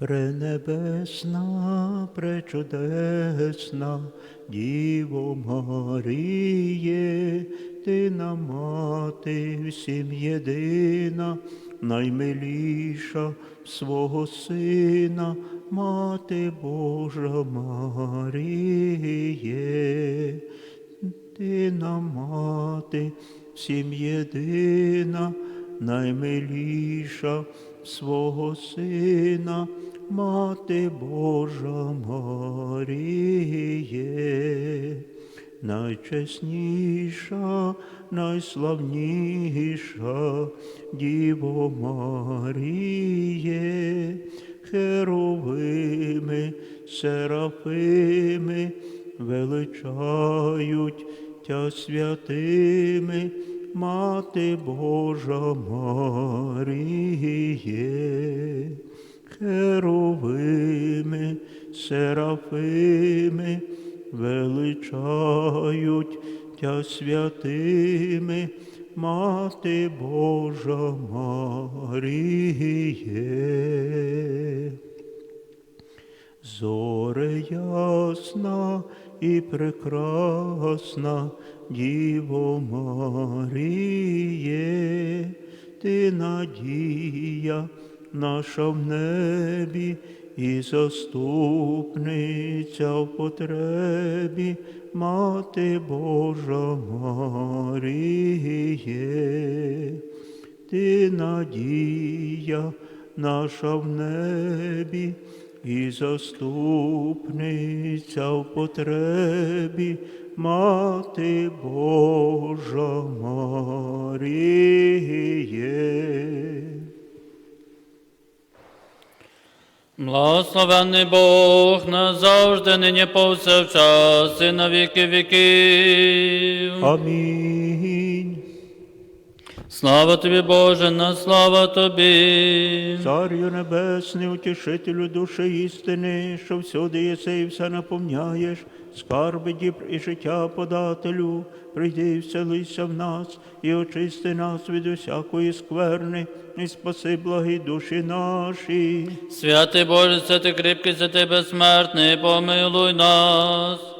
Пренебесна, пречудесна, Діво Маріє, ти нам мати всім єдина, наймиліша свого Сина, Мати Божа Маріє. Ти нам мати, всім єдина, наймиліша свого Сина, Мати Божа Маріє, найчесніша, найславніша Діво Маріє, херовими, серафими, величають тя святими, Мати Божа Маріє, херовими, серафими, величають тя святими, Мати Божа Маріє. Зоре ясна і прекрасна Діво Маріє, ти надія наша в небі і заступниця в потребі, Мати Божа Маріє ти надія наша в небі і заступниця в потребі, Мати Божа Маріє. Благословенний Бог назавжди, нині повсякчас і на віки віків. Амінь. Слава тобі, Боже, на слава тобі. Царю небесний, утішителю душі істини, що всюди єси і все наповняєш, скарби дібр і життя подателю, прийди і вселися в нас, і очисти нас від усякої скверни, і спаси благі душі наші. Святий Боже, святий кріпкий, святий безсмертний, помилуй нас.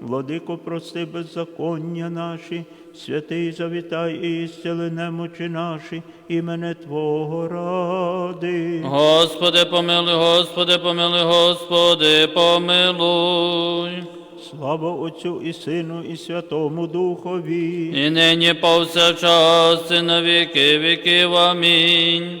владико, прости беззаконня наші, святий завітай і ісцели немочі наші, імене Твого ради. Господи, помилуй, Господи, помилуй, Господи, помилуй. Слава Отцю і Сину, і Святому Духові. І нині повсякчас і на віки віків. Амінь.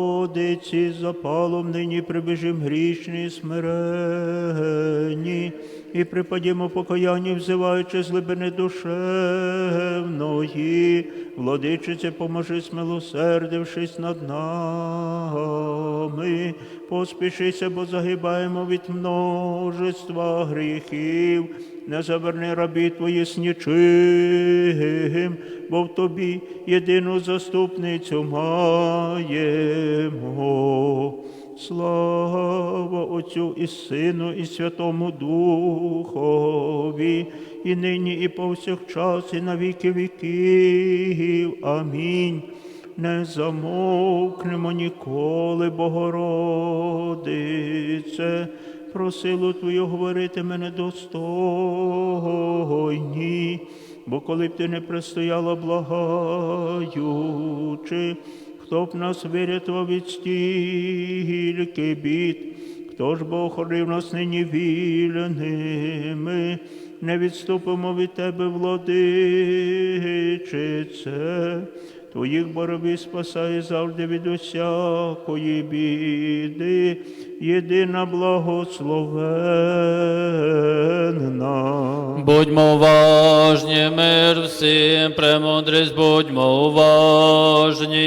запалом нині прибіжим грішні смиренні, і припадімо покаяння, взиваючи з глибини душевної, владичице, поможи, смилосердившись над нами, поспішися, бо загибаємо від множества гріхів. Не заверни рабі твої з нічим, бо в тобі єдину заступницю маємо. Слава Отцю і Сину, і Святому Духові, і нині, і повсякчас, і на віки віків. Амінь. Не замовкнемо ніколи, Богородице, про силу Твою говорити мене достойні, бо коли б ти не пристояла благаючи, хто б нас вирятував від стільки бід, хто ж бо охорив нас нині вільними, не відступимо від тебе, владичице. Твоїх борові спасає завжди від усякої біди, єдина благословенна. Будьмо уважні, мир всім, премудрість, будьмо уважні.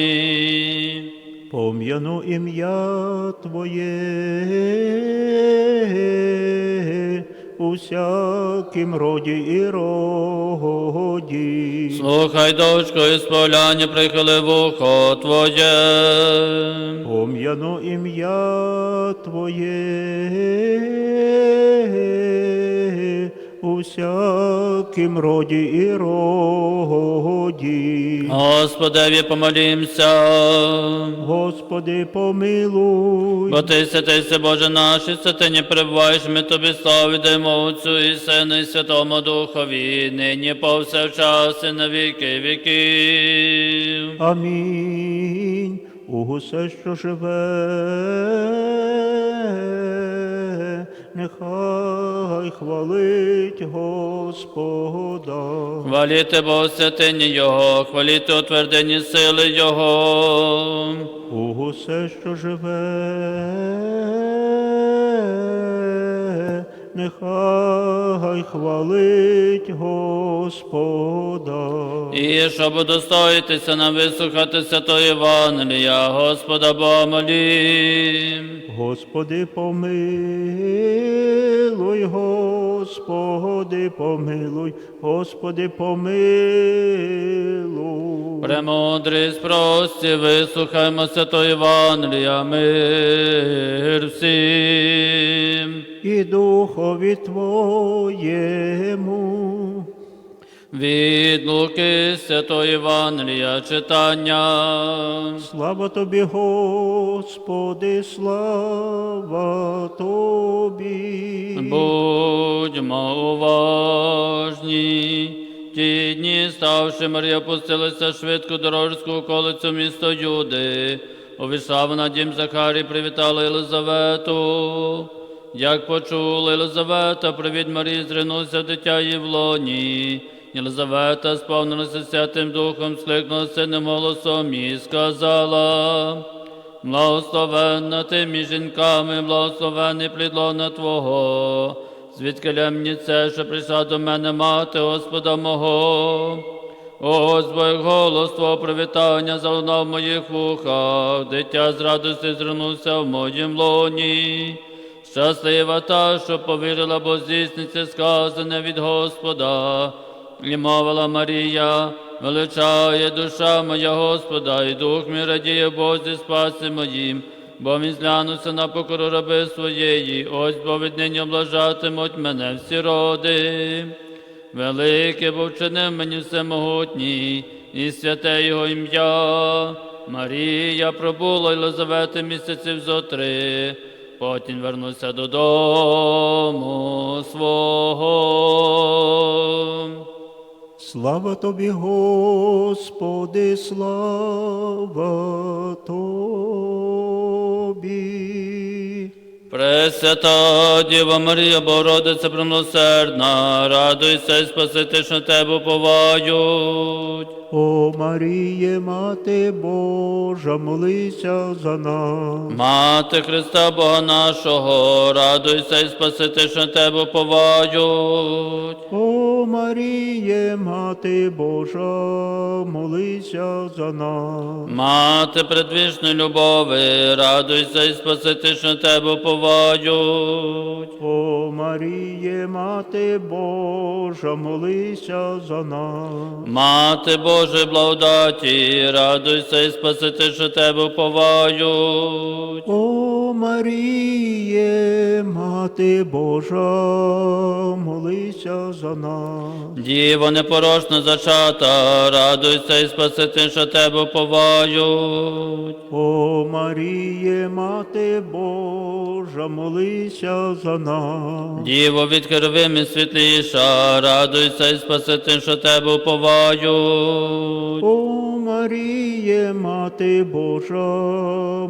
Пом'яну ім'я Твоє у всякім роді і роді. Слухай, дочко, із поляні прихили вухо Твоє. Пом'яну ім'я Твоє у всякім роді і роді. Господеві помолімся. Господи, помилуй. Бо ти святийся, Боже наш, і святині перебуваєш, ми тобі славу даємо Отцю і Сину і Святому Духові, нині повсякчас і на віки віків. Амінь. У усе, що живе, нехай хвалить Господа. Хваліте Бо святині Його, хваліте у твердині сили Його. У усе, що живе, нехай хвалить Господа. І щоб удостоїтися нам вислухати святої Євангелія, Господа Бога молім. Господи, помилуй, Господи, помилуй, Господи, помилуй. Премудрість прості, вислухаймо святої Євангелія, мир всім. І Духові Твоєму. Від Луки Святої Євангелія читання. Слава Тобі, Господи, слава Тобі. Будьмо уважні. Ті дні, ставши, Марія пустилася швидко дорожську околицю місто Юди. Увійшла вона дім Захарі, привітала Єлизавету. Як почула Єлизавета, привіт Марії, зринувся дитя її в лоні. Єлизавета сповнилася Святим Духом, скликнула синим голосом і сказала, Благословенна ти між жінками, благословений плід лона Твого, звідки мені це, що прийшла до мене мати Господа мого. Ось бо як голос Твого привітання залунав в моїх вухах, дитя з радості зринувся в моїм лоні. Щаслива та, що повірила, бо здійсниться сказане від Господа. І мовила Марія, величає душа моя Господа, і дух мій радіє Бозі спаси моїм, бо він зглянувся на покору раби своєї, ось бо віднині облажатимуть мене всі роди. Велике бо вчинив мені всемогутній, і святе його ім'я. Марія пробула Єлизавети місяців зо три, потім вернувся додому свого. Слава Тобі, Господи, слава Тобі. Пресвята Діва Марія, Богородиця премилосердна, радуйся і спасити, що тебе уповають. О Маріє, Мати Божа, молися за нас. Мати Христа Бога нашого, радуйся і спасити, що тебе уповають. О Маріє, Мати Божа, молися за нас. Мати предвічної любови, радуйся і спасити, що тебе уповають. О Маріє, Мати Божа, молися за нас. Мати Божої благодаті, радуйся і спасити, що тебе уповають. О Маріє, Мати Божа, молися за нас. Діво непорочно зачата, радуйся і спасити, що тебе уповають. О Маріє, Мати Божа, молися за нас. Діво від херовими світліша, радуйся і спасити, що тебе уповають. Маріє, Мати Божа,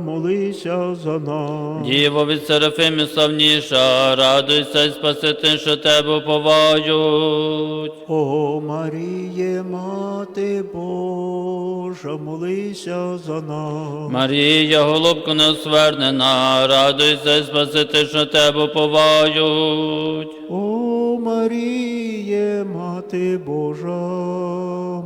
молися за нас. Діво від Серафимів славніша, радуйся, й спасити, що тебе уповають. О Маріє, Мати Божа, молися за нас. Марія, голубко неосвернена, радуйся, й спасити, що тебе уповають. О Маріє, Мати Божа,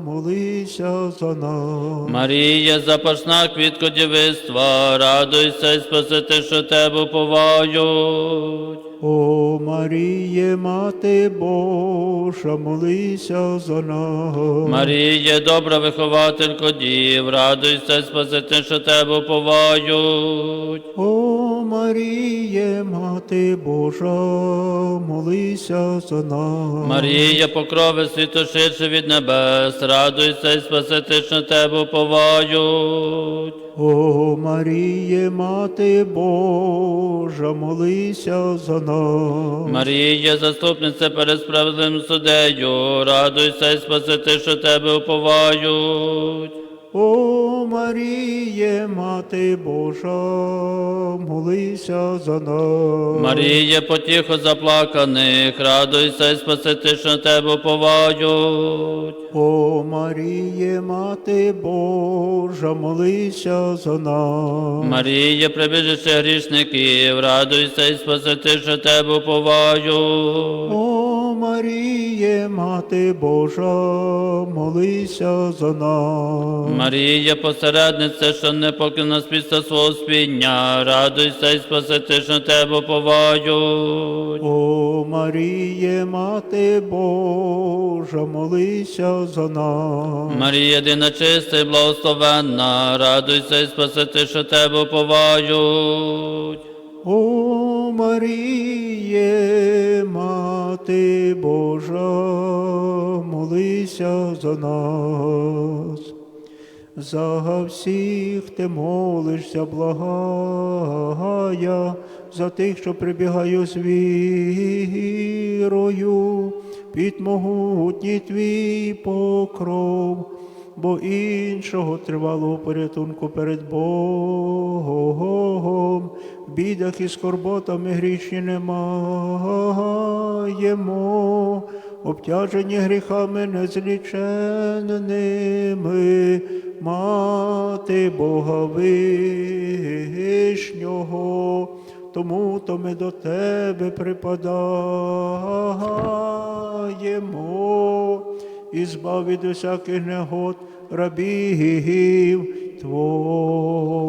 молися за нас. Марія, запашна квітко дівиства, радуйся, й спасити, що тебе уповають. О Маріє, Мати Божа, молися за нас. Марія, добра вихователько дів, радуйся, й спасити, що тебе уповають. О Маріє, Мати Божа, молися за нас. Марія, покрови світу ширше від небес, радуйся, й спасити, що тебе уповають. О Маріє, Мати Божа, молися за нас. Марія, заступниця перед справедливим судею, радуйся, й спасити, що тебе уповають. О Маріє, Мати Божа, молися за нас. Марія, потіхо заплаканих, радуйся, й спасити, що тебе уповають. О Маріє, Мати Божа, молися за нас. Марія, прибіжище грішників, радуйся, й спасити, що тебе уповають. Маріє, Мати Божа, молися за нас. Марія, посередниця, що не покинула з після свого спіння, радуйся, й спасити, що тебе уповають. О Маріє, Мати Божа, молися за нас. Марія, єдина чиста і благословенна, радуйся, й спасити, що тебе уповають. О Маріє, Мати Божа, молися за нас. За всіх ти молишся, благая, за тих, що прибігаю з вірою, під могутній твій покров, бо іншого тривалого порятунку перед Богом, бідах і скорботами грішні не маємо, обтяжені гріхами незліченними, мати Бога вишнього, тому то ми до тебе припадаємо. І збав від усяких негод рабів Твоїх.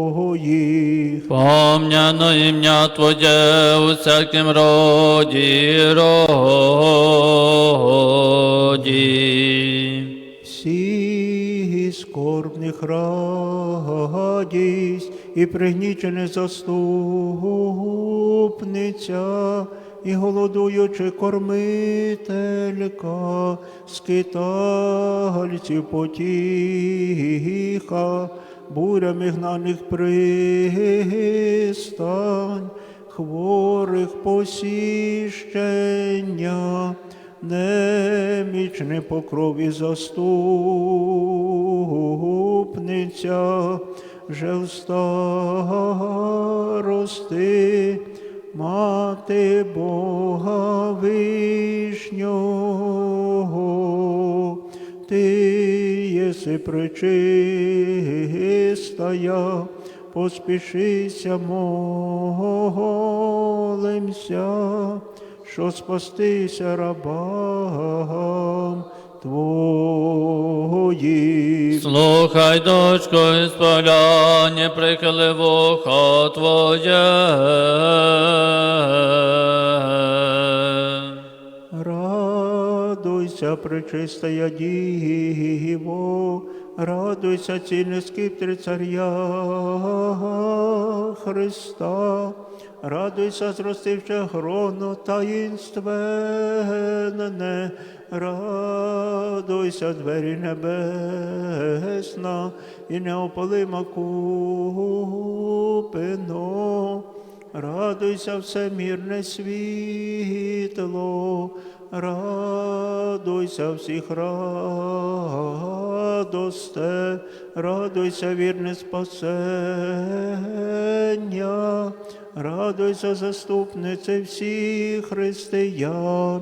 Помняно ім'я Твоє у всяким роді, роді. Всі скорбних радість і пригнічене заступниця, і голодуючи кормителька, скитальців потіха, бурями гнаних пристань, хворих посіщення, немічне покрові заступниця, же в старости, мати Бога вишнього, ти єси пречистая, поспішися, молимся, що спастися рабам Твоїм. Слухай, дочко, і спаляння, прихили вуха Твоє. Радуйся, пречистая Діво, радуйся, цільне скиптри царя Христа, радуйся, зростивши гроно таїнственне, радуйся, двері небесна, і неопалима купино. Радуйся, всемірне світло, радуйся всіх радосте, радуйся, вірне спасення, радуйся, заступнице всіх християн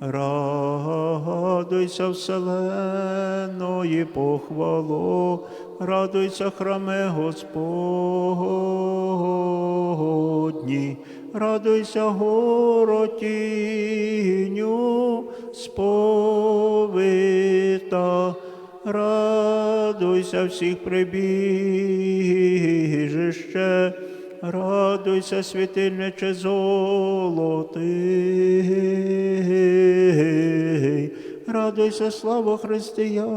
Радуйся, вселеної похвало, радуйся, храме Господні, радуйся, горотіню сповита. Радуйся всіх прибіжище, радуйся, світильниче золотий, радуйся, слава християн,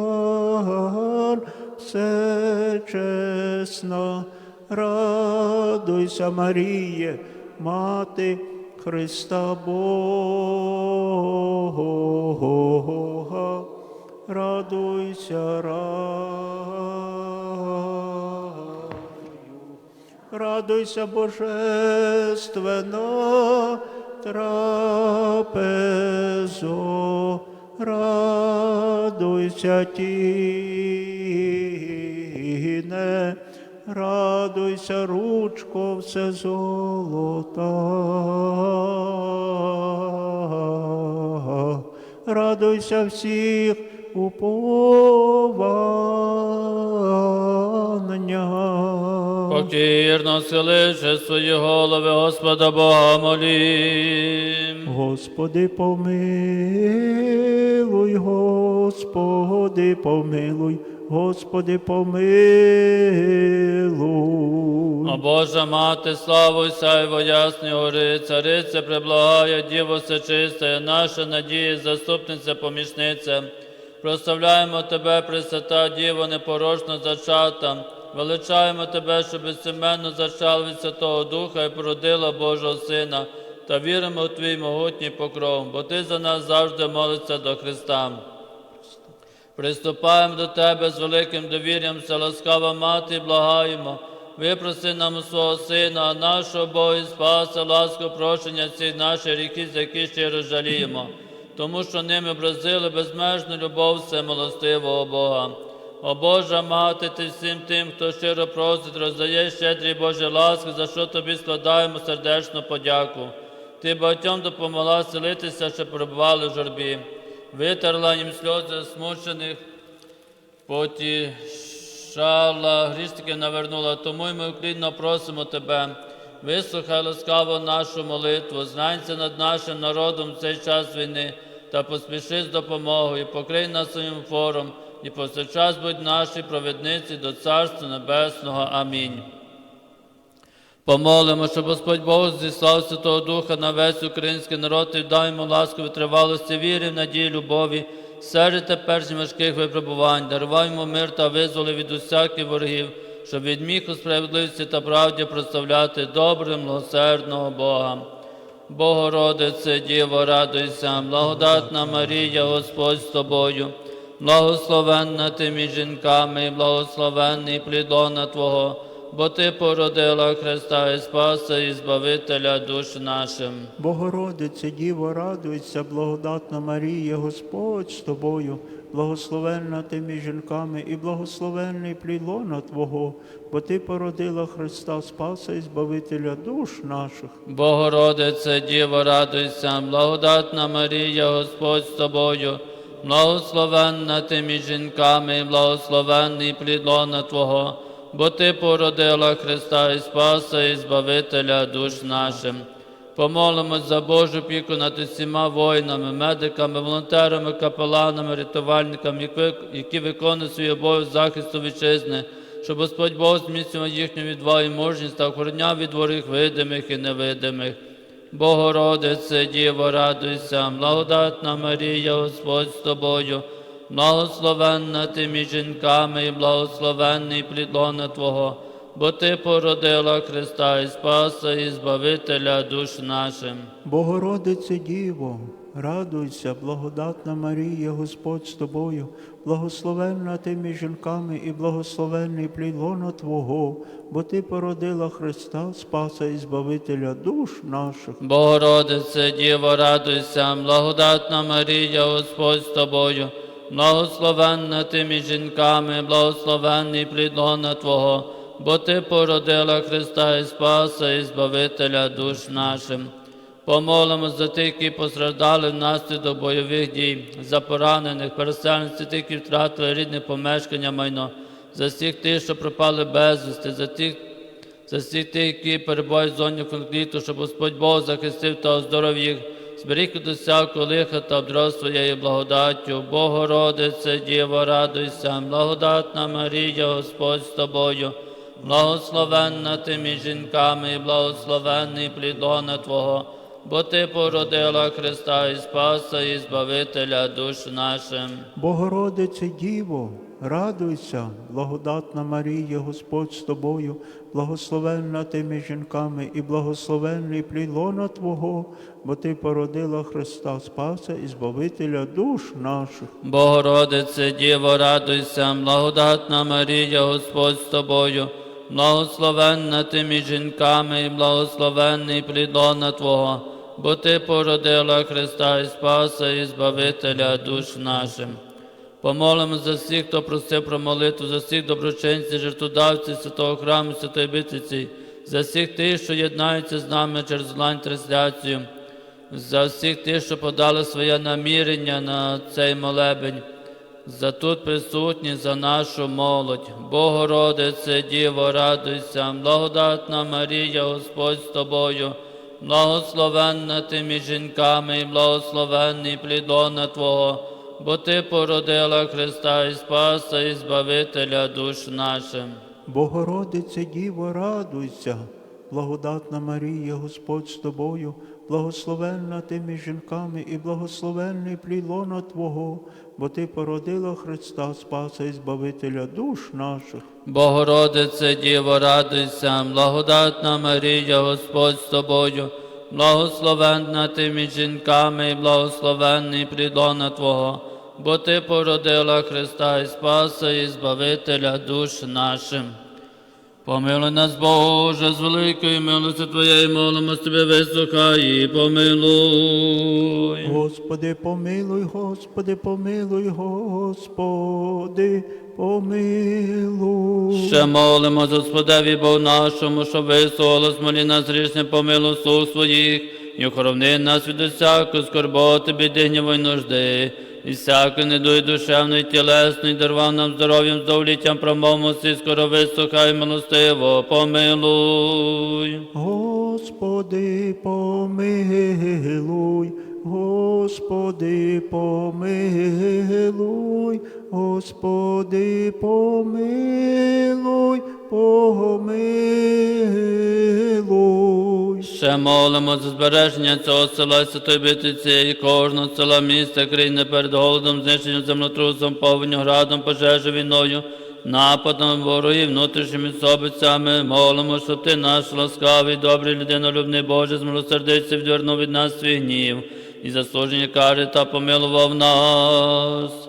все чесна, радуйся, Маріє, мати Христа Бога. Радуйся, раю. Радуйся, Божественна трапезо, радуйся, тіне, радуйся, ручко все золота. Радуйся всіх уповання. Покірно схиливши свої голови, Господа Бога молім. Господи, помилуй, Господи, помилуй, Господи, помилуй. О Божа мати, славу сяйво ясні гори, цариця преблагає, Діво всечистая, наша надія, заступниця, помічниця. Прославляємо Тебе, Пресвята Діво, непорочно зачата. Величаємо Тебе, що безсеменно зачал від Святого Духа і породила Божого Сина, та віримо в Твій могутній покров, бо Ти за нас завжди молишся до Христа. Приступаємо до Тебе з великим довір'ям, вся ласкава мати, благаємо. Випроси нам свого Сина, нашого Бога і спаса, ласку, прощення всіх наших ріки, за які щиро жаліємо, тому що ними образили безмежну любов всемилостивого Бога. О Божа мати, ти всім тим, хто щиро просить, роздає щедрі Божі ласки, за що тобі складаємо сердечну подяку. Ти багатьом допомогла селитися, що перебували в журбі, витерла їм сльози смучених, потішала, грішників навернула, тому й ми уклінно просимо Тебе. Вислухай ласкаво нашу молитву, знайся над нашим народом в цей час війни та поспіши з допомогою, покрий нас своїм фором і повсякчас будь наші провідниці до Царства Небесного. Амінь. Помолимо, щоб Господь Бог зіслав Святого Духа на весь український народ і дай йому ласку витривалості віри, надії, любові, серед теперішніх важких випробувань, дарувай йому мир та визволи від усяких ворогів, щоб від міху справедливості та правді прославляти добрим, милосердного Бога. Богородице, Діво, радуйся, благодатна Марія, Господь з тобою, благословенна ти між жінками, і благословенний плід лона Твого, бо Ти породила Христа і Спаса, і Збавителя душ нашим. Богородице, Діво, радуйся, благодатна Марія, Господь з тобою, благословенна ти між жінками і благословенний плід лона Твого, бо Ти породила Христа Спаса і Збавителя душ наших. Богородице, Діво, радуйся, благодатна Марія, Господь з тобою, благословенна ти між жінками, благословенний плід лона Твого, бо Ти породила Христа і Спаса і Збавителя душ нашим. Помолимось за Божу піку над усіма воїнами, медиками, волонтерами, капеланами, рятувальниками, які- виконують свій обов'язок захисту вітчизни, щоб Господь Бог зміцнював їхню відвагу і мужність та охороняв від ворог видимих і невидимих. Богородице, Діво, радуйся, благодатна Марія, Господь з тобою, благословенна ти між жінками і благословенний плід лона Твого, бо Ти породила Христа і Спаса і Збавителя душ нашим. Богородице Діво, радуйся, благодатна Марія, Господь з тобою, благословенна ти між жінками і благословенний плід лона Твого, бо Ти породила Христа, Спаса і Збавителя душ наших. Богородице, Діво, радуйся, благодатна Марія, Господь з тобою, благословенна ти між жінками, благословенний плід лона Твого, бо Ти породила Христа і Спаса і Збавителя душ нашим. Помолимо за тих, які постраждали внаслідок бойових дій, за поранених, переселенців, тих, які втратили рідне помешкання майно, за всіх тих, що пропали безвісти, за тих, за всіх тих, які перебувають в зоні конфлікту, щоб Господь Бог захистив та оздоровив їх, зберіг від усякого лиха та обдрав своєю благодаттю. Богородице, Діво, радуйся, благодатна Марія, Господь з тобою, благословенна ти між жінками, і благословенний плід лона Твого, бо Ти породила Христа і Спаса, і Збавителя душ нашим. Богородице Діво, радуйся, благодатна Марія, Господь з тобою, благословенна ти між жінками і благословенний плідлона Твого, бо Ти породила Христа, Спаса і Збавителя душ наших. Богородице, Діво, радуйся, благодатна Марія, Господь з тобою, благословенна ти між жінками і благословенний плід лона Твого, бо Ти породила Христа і Спаса і Збавителя душ нашим. Помолимо за всіх, хто просив про молитву, за всіх доброчинців, жертводавців святого храму, святої Битиці, за всіх тих, що єднаються з нами через онлайн трансляцію, за всіх тих, що подали своє намірення на цей молебень, за тут присутні, за нашу молодь. Богородице, Діво, радуйся, благодатна Марія, Господь з тобою, благословенна ти між жінками і благословенний плід лона Твого, бо Ти породила Христа і Спаса і Збавителя душ нашим. Богородице Діво, радуйся, благодатна Марія, Господь з тобою, благословенна ти між жінками і благословенний плід Твого, бо Ти породила Христа, Спаса і Збавителя душ наших. Богородице, Діво, радуйся, благодатна Марія, Господь з тобою, благословенна ти між жінками і благословенний плід лона Твого, бо Ти породила Христа і Спаса і Збавителя душ нашим. Помилуй нас, Боже, з великої милості Твоєї молимо Тебе, вислухай і помилуй. Господи, помилуй, Господи, помилуй, Господи, помилуй. Ще молимо Господеві Бог нашому, що вислухали смолі нас грішне помилу сух своїх, і охорони нас від усякої скорботи, біди, гніву й нужди, і всякої недуй душевної, тілесної, дарував нам здоров'ям, здовліттям, всі скоро висухай, милостиво, помилуй. Господи, помилуй, Господи, помилуй, Господи, помилуй, помилуй. Ще молимо за збереження цього села, святої битиці і кожного села міста, країни перед голодом, знищенням землетрусом, повеню, градом, пожежу, війною, нападом ворогів, внутрішніми собицями. Молимо, щоб ти наш ласкавий, добрий, людинолюбний Боже, змилосердився, відвернув від нас свій гнів і заслуження кари та помилував нас.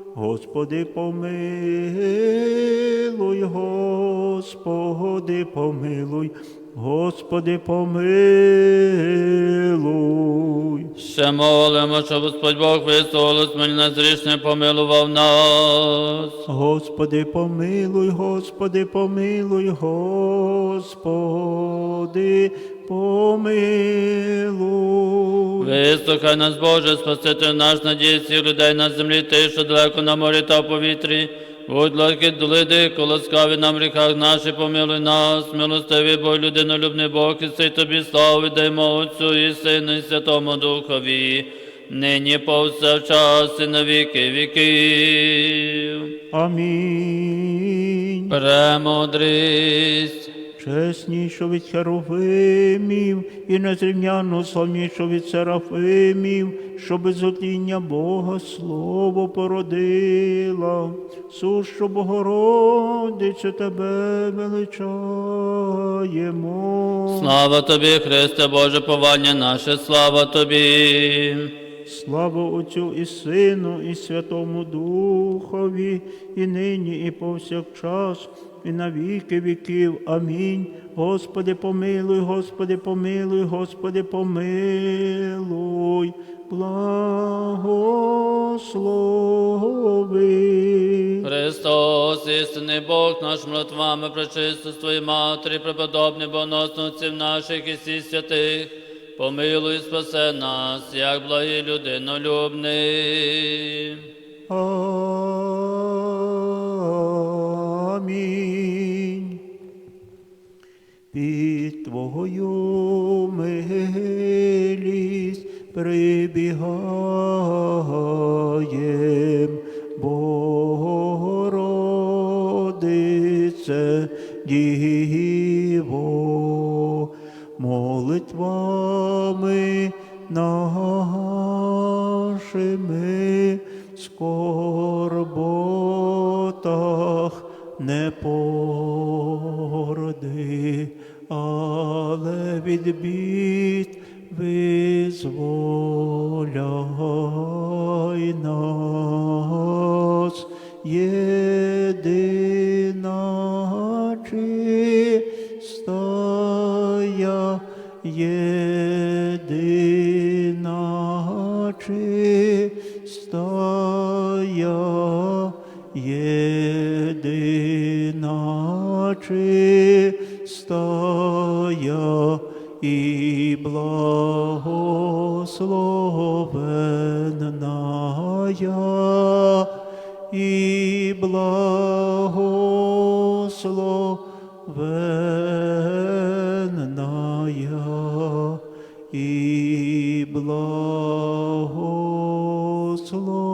Господи, помилуй, Господи, помилуй, Господи, помилуй. Ще молимо, щоб Господь Бог висловив мені нас грішне, помилував нас. Господи, помилуй, Господи, помилуй, Господи, помилуй. Вислухай нас, Боже, Спаситель наш, надій всіх людей на землі, ти, що далеко на морі та в повітрі. Будь ласки, долиди, колоскаві нам ріках наші, помилуй нас, милостивий Бог, людинолюбний Бог, і сей тобі славу віддаємо Отцю і Сину, і Святому Духові, нині повсякчас і на віки віків. Амінь. Премудрість. Чеснішу від херовимів і незрівняно славнішу від серафимів, що без отління Бога слово породила. Сущу Богородицю тебе величаємо. Слава тобі, Христе, Боже, повання наше, слава тобі. Слава Отцю і Сину, і Святому Духові, і нині, і повсякчас, і на віки віків. Амінь. Господи, помилуй, Господи, помилуй, Господи, помилуй, благослови. Христос, істинний Бог наш молитвами, пречисто з Твоєї Матері, преподобний боносну отців наших і всіх святих, помилуй, спасе нас, як благий людинолюбний. Амінь. Під Твою милість прибігаєм, Богородице, Діво, молитвами нашими в скорботах не породи, але від бід визволяй нас, чистая і благословенная, і благословенная, і благословенная.